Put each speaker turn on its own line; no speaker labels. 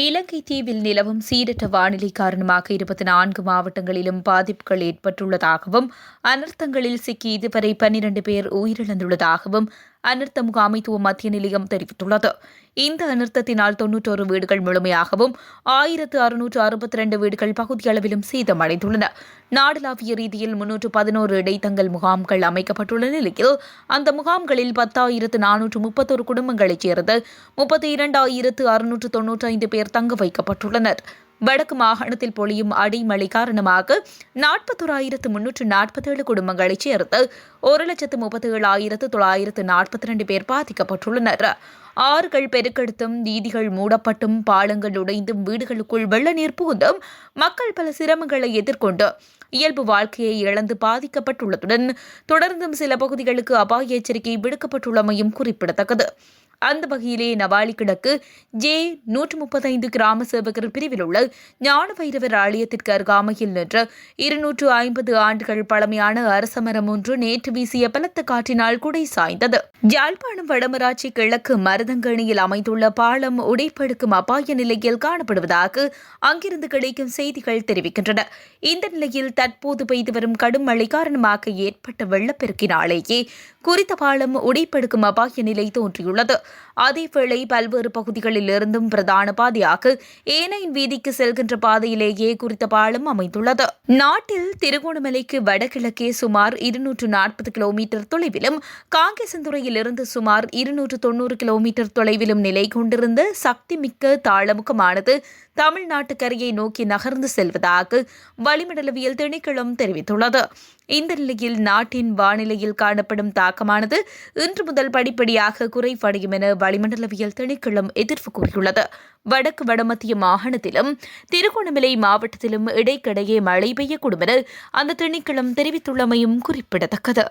இலங்கை தீவில் நிலவும் சீரற்ற வானிலை காரணமாக இருபத்தி நான்கு மாவட்டங்களிலும் பாதிப்புகள் ஏற்பட்டுள்ளதாகவும் அனர்த்தங்களில் சிக்கி இதுவரை பன்னிரண்டு பேர் உயிரிழந்துள்ளதாகவும் அனர்த்த முகாமைத்துவ மத்திய நிலையம் தெரிவித்துள்ளது. இந்த அனர்த்தத்தினால் தொன்னூற்றோரு வீடுகள் முழுமையாகவும் ஆயிரத்து அறுநூற்று அறுபத்தி ரெண்டு வீடுகள் பகுதியளவிலும் சேதமடைந்துள்ளன. நாடளாவிய ரீதியில் முன்னூற்று பதினோரு இடைத்தங்கல் முகாம்கள் அமைக்கப்பட்டுள்ள நிலையில் அந்த முகாம்களில் பத்தாயிரத்து நானூற்று முப்பத்தோரு குடும்பங்களைச் சேர்ந்து முப்பத்தி இரண்டாயிரத்து அறுநூற்று தொன்னூற்றி ஐந்து பேர் தங்க வைக்கப்பட்டுள்ளனர். வடக்கு மாகாணத்தில் பொழியும் அடிமழை காரணமாக நாற்பத்தோராயிரத்து முன்னூற்று நாற்பத்தேழு குடும்பங்களைச் சேர்த்து ஒரு லட்சத்து முப்பத்தி ஏழாயிரத்து தொள்ளாயிரத்து நாற்பத்தி இரண்டு பேர் பாதிக்கப்பட்டுள்ளனர். ஆறுகள் பெருக்கெடுத்தும் வீதிகள் மூடப்பட்டும் பாலங்கள் உடைந்தும் வீடுகளுக்குள் வெள்ள நீர் புகுந்தும் மக்கள் பல சிரமங்களை எதிர்கொண்டு இயல்பு வாழ்க்கையை இழந்து பாதிக்கப்பட்டுள்ளதுடன் தொடர்ந்தும் சில பகுதிகளுக்கு அபாய எச்சரிக்கை விடுக்கப்பட்டுள்ளமையும் குறிப்பிடத்தக்கது. அந்த வகையிலே நவாலி கிழக்கு ஜே நூற்று முப்பத்தைந்து கிராம சேவகர் பிரிவில் உள்ள ஞான வைரவர் ஆலயத்திற்கு அருகாமையில் நின்று இருநூற்று ஐம்பது ஆண்டுகள் பழமையான அரசமரம் ஒன்று நேற்று வீசிய பலத்த காற்றினால் குடை சாய்ந்தது. யாழ்ப்பாணம் வடமராட்சி கிழக்கு மருதங்கணியில் அமைந்துள்ள பாலம் உடைப்படுக்கும் அபாய நிலையில் காணப்படுவதாக அங்கிருந்து கிடைக்கும் செய்திகள் தெரிவிக்கின்றன. இந்த நிலையில் தற்போது பெய்து வரும் கடும் மழை காரணமாக ஏற்பட்ட வெள்ளப்பெருக்கினாலேயே குறித்த பாலம் உடைப்படுக்கும் அபாய நிலை தோன்றியுள்ளது. அதேவேளை பல்வேறு பகுதிகளிலிருந்தும் பிரதான பாதையாக ஏனையின் வீதிக்கு செல்கின்ற பாதையிலேயே குறித்த பாலம் அமைந்துள்ளது. நாட்டில் திருகோணமலைக்கு வடகிழக்கே சுமார் இருநூற்று நாற்பது கிலோமீட்டர் தொலைவிலும் காங்கேசந்துறையிலிருந்து சுமார் இருநூற்று தொன்னூறு கிலோமீட்டர் தொலைவிலும் நிலை கொண்டிருந்த சக்திமிக்க தாளமுகமானது தமிழ்நாட்டு கரையை நோக்கி நகர்ந்து செல்வதாக வளிமண்டலவியல் திணைக்களம் தெரிவித்துள்ளது. இந்த நிலையில் நாட்டின் வானிலையில் காணப்படும் தாக்கமானது இன்று முதல் படிப்படியாக குறைவடையும் என வளிமண்டலவியல் திணைக்களம் எதிர்ப்பு கூறியுள்ளது. வடக்கு வடமத்திய மாகாணத்திலும் திருகோணமலை மாவட்டத்திலும் இடைக்கிடையே மழை பெய்யக்கூடும் என அந்த திணைக்களம் தெரிவித்துள்ளமையும் குறிப்பிடத்தக்கது.